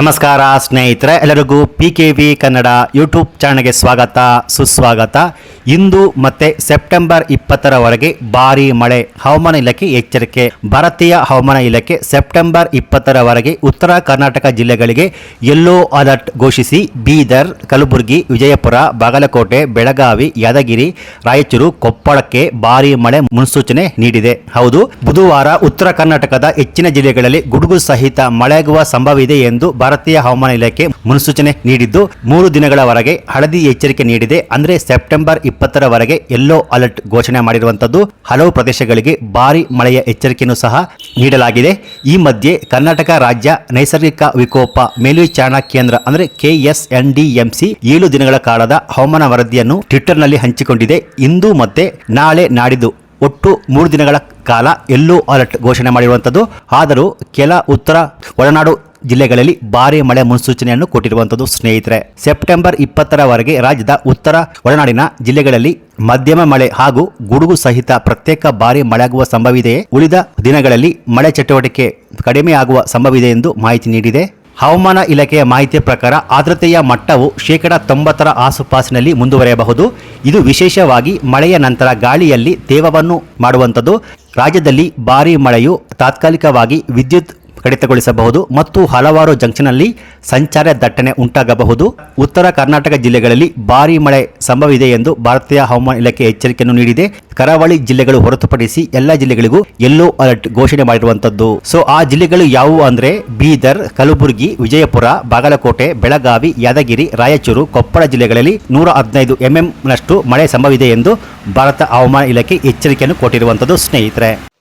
ನಮಸ್ಕಾರ ಸ್ನೇಹಿತರೆ, ಎಲ್ಲರಿಗೂ P K V Kannada YouTube ಚಾನಲ್ಗೆ ಸ್ವಾಗತ, ಸುಸ್ವಾಗತ. ಇಂದು ಮತ್ತೆ ಸೆಪ್ಟೆಂಬರ್ ಇಪ್ಪತ್ತರವರೆಗೆ ಭಾರಿ ಮಳೆ, ಹವಾಮಾನ ಇಲಾಖೆ ಎಚ್ಚರಿಕೆ. ಭಾರತೀಯ ಹವಾಮಾನ ಇಲಾಖೆ ಸೆಪ್ಟೆಂಬರ್ ಇಪ್ಪತ್ತರವರೆಗೆ ಉತ್ತರ ಕರ್ನಾಟಕ ಜಿಲ್ಲೆಗಳಿಗೆ ಯೆಲ್ಲೋ ಅಲರ್ಟ್ ಘೋಷಿಸಿ, ಬೀದರ್, ಕಲಬುರಗಿ, ವಿಜಯಪುರ, ಬಾಗಲಕೋಟೆ, ಬೆಳಗಾವಿ, ಯಾದಗಿರಿ, ರಾಯಚೂರು, ಕೊಪ್ಪಳಕ್ಕೆ ಭಾರಿ ಮಳೆ ಮುನ್ಸೂಚನೆ ನೀಡಿದೆ. ಹೌದು, ಬುಧವಾರ ಉತ್ತರ ಕರ್ನಾಟಕದ ಹೆಚ್ಚಿನ ಜಿಲ್ಲೆಗಳಲ್ಲಿ ಗುಡುಗು ಸಹಿತ ಮಳೆಯಾಗುವ ಸಂಭವವಿದೆ ಎಂದು ಭಾರತೀಯ ಹವಾಮಾನ ಇಲಾಖೆ ಮುನ್ಸೂಚನೆ ನೀಡಿದ್ದು, ಮೂರು ದಿನಗಳವರೆಗೆ ಹಳದಿ ಎಚ್ಚರಿಕೆ ನೀಡಿದೆ. ಅಂದ್ರೆ ಸೆಪ್ಟೆಂಬರ್ ಇಪ್ಪತ್ತರವರೆಗೆ ಯೆಲ್ಲೋ ಅಲರ್ಟ್ ಘೋಷಣೆ ಮಾಡಿರುವಂತದ್ದು ಹಲವು ಪ್ರದೇಶಗಳಿಗೆ ಭಾರಿ ಮಳೆಯ ಎಚ್ಚರಿಕೆಯನ್ನು ಸಹ ನೀಡಲಾಗಿದೆ. ಈ ಮಧ್ಯೆ ಕರ್ನಾಟಕ ರಾಜ್ಯ ನೈಸರ್ಗಿಕ ವಿಕೋಪ ಮೇಲ್ವಿಚಾರಣಾ ಕೇಂದ್ರ ಅಂದರೆ ಕೆಎಸ್ಎನ್ಡಿಎಂಸಿ ಏಳು ದಿನಗಳ ಕಾಲದ ಹವಾಮಾನ ವರದಿಯನ್ನು ಟ್ವಿಟ್ಟರ್ನಲ್ಲಿ ಹಂಚಿಕೊಂಡಿದೆ. ಇಂದು ಮತ್ತೆ ನಾಳೆ ನಾಡಿದ್ದು ಒಟ್ಟು ಮೂರು ದಿನಗಳ ಕಾಲ ಯೆಲ್ಲೋ ಅಲರ್ಟ್ ಘೋಷಣೆ ಮಾಡಿರುವಂಥದ್ದು. ಆದರೂ ಕೆಲ ಉತ್ತರ ಒಳನಾಡು ಜಿಲ್ಲೆಗಳಲ್ಲಿ ಭಾರಿ ಮಳೆ ಮುನ್ಸೂಚನೆಯನ್ನು ಕೊಟ್ಟಿರುವಂತದ್ದು ಸ್ನೇಹಿತರೆ. ಸೆಪ್ಟೆಂಬರ್ ಇಪ್ಪತ್ತರವರೆಗೆ ರಾಜ್ಯದ ಉತ್ತರ ಒಳನಾಡಿನ ಜಿಲ್ಲೆಗಳಲ್ಲಿ ಮಧ್ಯಮ ಮಳೆ ಹಾಗೂ ಗುಡುಗು ಸಹಿತ ಪ್ರತ್ಯೇಕ ಭಾರಿ ಮಳೆಯಾಗುವ ಸಂಭವವಿದೆಯೇ? ಉಳಿದ ದಿನಗಳಲ್ಲಿ ಮಳೆ ಚಟುವಟಿಕೆ ಕಡಿಮೆಯಾಗುವ ಸಂಭವವಿದೆ ಎಂದು ಮಾಹಿತಿ ನೀಡಿದೆ. ಹವಾಮಾನ ಇಲಾಖೆಯ ಮಾಹಿತಿಯ ಪ್ರಕಾರ ಆರ್ದ್ರತೆಯ ಮಟ್ಟವು ಶೇಕಡ ತೊಂಬತ್ತರ ಆಸುಪಾಸಿನಲ್ಲಿ ಮುಂದುವರಿಯಬಹುದು. ಇದು ವಿಶೇಷವಾಗಿ ಮಳೆಯ ನಂತರ ಗಾಳಿಯಲ್ಲಿ ತೇವವನ್ನು ಮಾಡುವಂಥದ್ದು. ರಾಜ್ಯದಲ್ಲಿ ಭಾರೀ ಮಳೆಯು ತಾತ್ಕಾಲಿಕವಾಗಿ ವಿದ್ಯುತ್ ಕಡಿತಗೊಳಿಸಬಹುದು ಮತ್ತು ಹಲವಾರು ಜಂಕ್ಷನ್ನಲ್ಲಿ ಸಂಚಾರ ದಟ್ಟಣೆ ಉಂಟಾಗಬಹುದು. ಉತ್ತರ ಕರ್ನಾಟಕ ಜಿಲ್ಲೆಗಳಲ್ಲಿ ಭಾರೀ ಮಳೆ ಸಂಭವವಿದೆ ಎಂದು ಭಾರತೀಯ ಹವಾಮಾನ ಇಲಾಖೆ ಎಚ್ಚರಿಕೆಯನ್ನು ನೀಡಿದೆ. ಕರಾವಳಿ ಜಿಲ್ಲೆಗಳು ಹೊರತುಪಡಿಸಿ ಎಲ್ಲ ಜಿಲ್ಲೆಗಳಿಗೂ ಯೆಲ್ಲೋ ಅಲರ್ಟ್ ಘೋಷಣೆ ಮಾಡಿರುವಂತದ್ದು. ಸೊ, ಆ ಜಿಲ್ಲೆಗಳು ಯಾವುವು ಅಂದ್ರೆ ಬೀದರ್, ಕಲಬುರಗಿ, ವಿಜಯಪುರ, ಬಾಗಲಕೋಟೆ, ಬೆಳಗಾವಿ, ಯಾದಗಿರಿ, ರಾಯಚೂರು, ಕೊಪ್ಪಳ ಜಿಲ್ಲೆಗಳಲ್ಲಿ ನೂರ ಹದಿನೈದು ಎಂಎಂನಷ್ಟು ಮಳೆ ಸಂಭವಿದೆ ಎಂದು ಭಾರತ ಹವಾಮಾನ ಇಲಾಖೆ ಎಚ್ಚರಿಕೆಯನ್ನು ಕೊಟ್ಟಿರುವಂತದ್ದು ಸ್ನೇಹಿತರೆ.